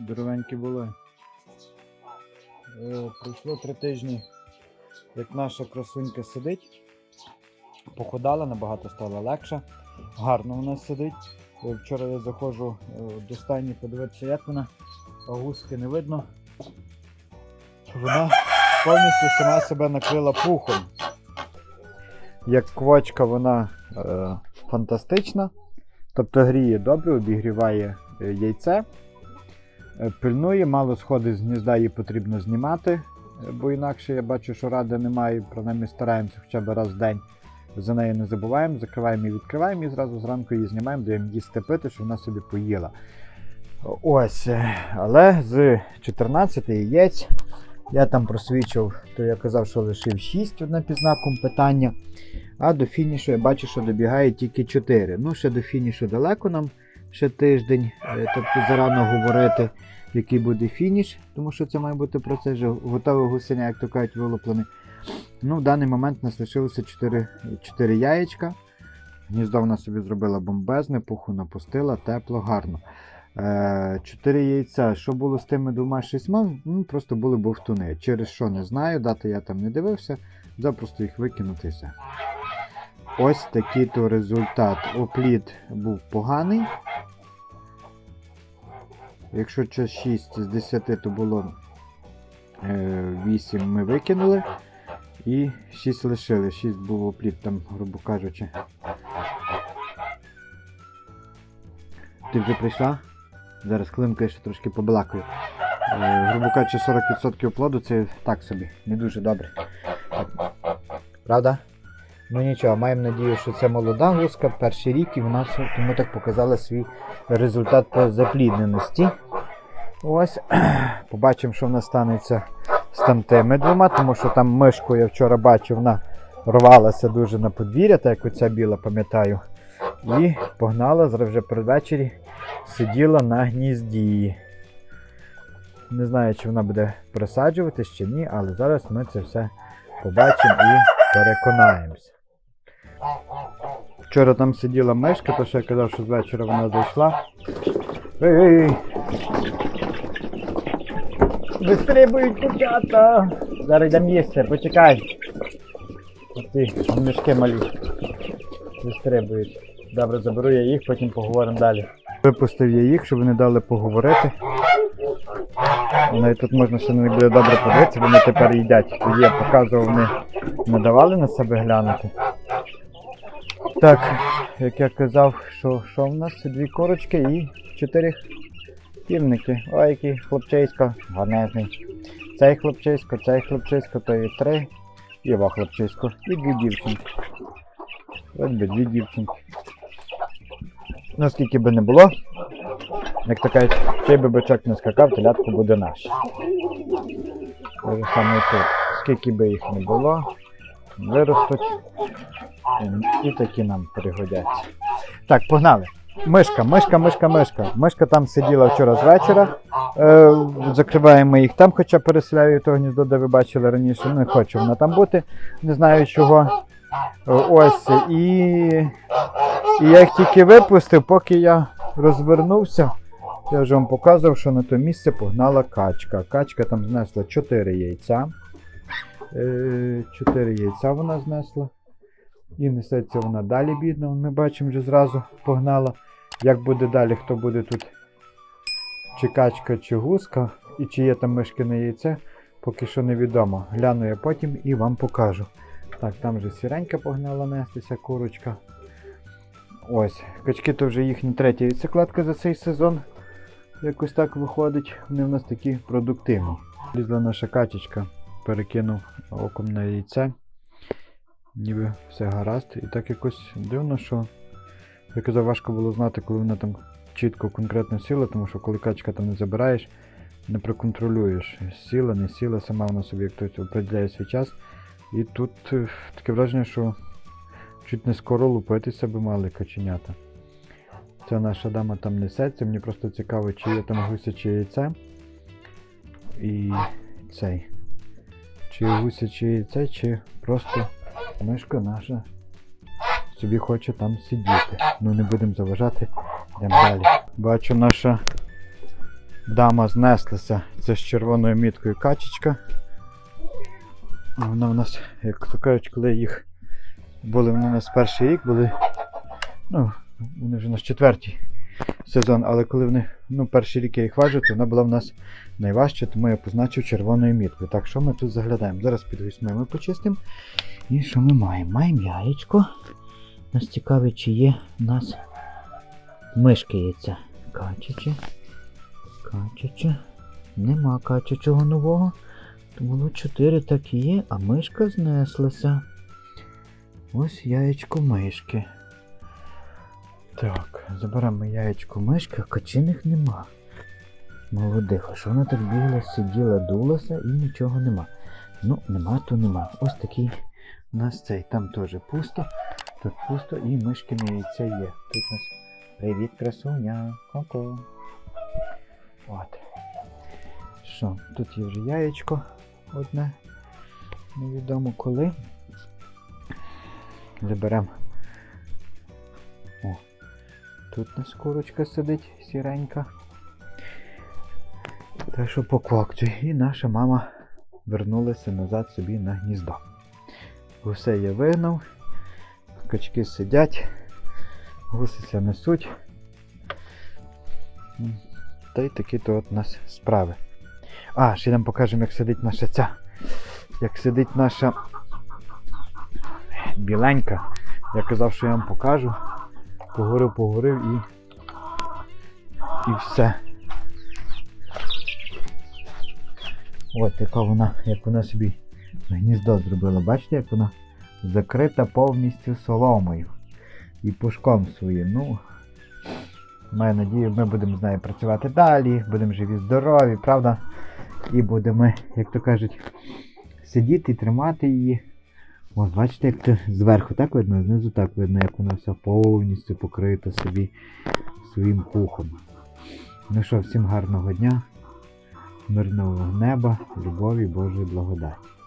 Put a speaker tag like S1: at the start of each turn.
S1: Здоровенькі були. Е, пройшло три тижні, як наша красунька сидить. Похудала, набагато стало легше. Гарно вона сидить. Е, Вчора я заходжу е, до стайні подивитися, як вона. А гуски не видно. Вона повністю сама себе накрила пухом. Як квочка вона е, фантастична. Тобто гріє добре, обігріває яйце. Е, Пильнує, мало сходить з гнізда, її потрібно знімати, е, бо інакше я бачу, що ради немає, принаймні стараємося хоча б раз в день. За нею не забуваємо, закриваємо і відкриваємо і зразу зранку її знімаємо, даємо їсти пити, щоб вона собі поїла. Ось, е, але з 14 яєць я там просвічив, то я казав, що лишив 6 одне під знаком питання. А до фінішу я бачу, що добігає тільки 4. Ну, ще до фінішу далеко нам, ще тиждень. Тобто зарано говорити, який буде фініш, тому що це має бути процес вже готове гусеня, як то кажуть, вилуплений. Ну, в даний момент у нас лишилося 4, 4 яєчка. Гніздо вона собі зробила бомбезне, пуху напустила, тепло, гарно. Е, Чотири яйця. Що було з тими двома шістьма? Ну, просто були бовтуни. Через що не знаю, дати я там не дивився, запросто їх викинутися. Ось такий то результат. Опліт був поганий. Якщо це 6 з 10, то було е, 8 ми викинули. І 6 лишили. 6 був опліт, там, грубо кажучи. Ти вже прийшла? Зараз хвилинку ще трошки побалакаю. Е, грубо кажучи, 40% плоду це так собі, не дуже добре. Правда? Ну нічого, маємо надію, що це молода гуска, перший рік, і вона тому так показала свій результат по заплідненості. Ось, побачимо, що в нас станеться з тамтими двома, тому що там мишку я вчора бачив, вона рвалася дуже на подвір'я, так як оця біла, пам'ятаю. І погнала зараз вже перед ввечері сиділа на гнізді. Не знаю, чи вона буде присаджуватись чи ні, але зараз ми це все побачимо і переконаємося. Вчора там сиділа мишка, то що я казав, що з вечора вона зайшла. Ей! Вистрибують курчата! Зараз йдемо їсти, почекай. Оці мішки малі. Вистрибують. Добре, заберу я їх, потім поговоримо далі. Випустив я їх, щоб вони дали поговорити. Навіть тут можна ще них буде добре подивитися, вони тепер їдять. Тоді я показував, вони не давали на себе глянути. Так, як я казав, що, що в нас дві корочки і чотири півники. Ой, який хлопчисько, гарнезний. Цей хлопчисько, цей хлопчисько, то і три. І ва хлопчисько. І дві дівчинки. Ось би дві дівчинки. Ну, скільки би не було, як то кажуть, чий би бичок не скакав, телятко буде наш. Саме тут. Скільки би їх не було, виростуть. І, і такі нам пригодяться. Так, погнали. Мишка, мишка, мишка, мишка. Мишка там сиділа вчора з вечора. Е, закриваємо їх там, хоча переселяю то гніздо, де ви бачили раніше. Не хоче вона там бути. Не знаю чого. Е, Ось. І, і я їх тільки випустив, поки я розвернувся. Я вже вам показував, що на то місце погнала качка. Качка там знесла 4 яйця. 4 яйця вона знесла. І несеться вона далі, бідна. Ми бачимо, вже зразу погнала. Як буде далі, хто буде тут чи качка, чи гуска, і чи є там мишкине яйце, поки що невідомо. Гляну я потім і вам покажу. Так, там вже сіренька погнала нестися, курочка. Ось, качки то вже їхня третя яйцекладка за цей сезон. Якось так виходить. Вони в нас такі продуктивні. Лізла наша качечка, перекинув оком на яйце. Ніби все гаразд. І так якось дивно, що я казав, важко було знати, коли вона там чітко конкретно сіла, тому що коли качка там не забираєш, не проконтролюєш. Сіла, не сіла, сама вона собі як хтось определяє свій час. І тут е, таке враження, що чуть не скоро лупитися би мали каченята. Ця наша дама там несеться, мені просто цікаво, чи є там гусяче яйце. І цей. Чи гусяче яйце, чи просто мишка наша собі хоче там сидіти. Ну не будемо заважати, йдемо далі. Бачу, наша Дама знеслася. Це з червоною міткою качечка. Вона в нас, як то кажуть, коли їх були вони у нас перший рік, були. Ну, вони вже у нас четвертий сезон, але коли вони, ну, перший рік я їх важу, то вона була в нас найважча, тому я позначив червоною міткою. Так, що ми тут заглядаємо? Зараз під ми почистимо. І що ми маємо? Маємо яєчко. Нас цікавить, чи є у нас мишки яйця. Качаче. Качаче. Нема качачого нового. Було 4 так і є, а мишка знеслася. Ось яєчко мишки. Так, заберемо яєчко мишки, а качиних нема. Молодих, а що вона так бігла, сиділа, дулася і нічого нема. Ну, нема, то нема. Ось такий у нас цей. Там теж пусто, тут пусто і мишкине яйця є. Тут у нас привіт, красуня, ко-ко. От. Що, тут є вже яєчко одне. Невідомо коли. Заберемо. О, тут у нас курочка сидить сіренька. Так що поквакче. І наша мама вернулася назад собі на гніздо. Гусе я вигнав, качки сидять, гусиця несуть. Та й такі то от у нас справи. А, ще нам покажемо, як сидить наша ця. Як сидить наша біленька. Я казав, що я вам покажу. Поговорив, поговорив і. І все. От яка вона, як вона собі гніздо зробила. Бачите, як вона закрита повністю соломою і пушком своїм. Ну, маю надію, ми будемо з нею працювати далі, будемо живі, здорові, правда? І будемо, як то кажуть, сидіти і тримати її. Ось, бачите, як це зверху так видно, знизу так видно, як вона вся повністю покрита собі своїм пухом. Ну що, всім гарного дня, мирного неба, любові, Божої благодаті.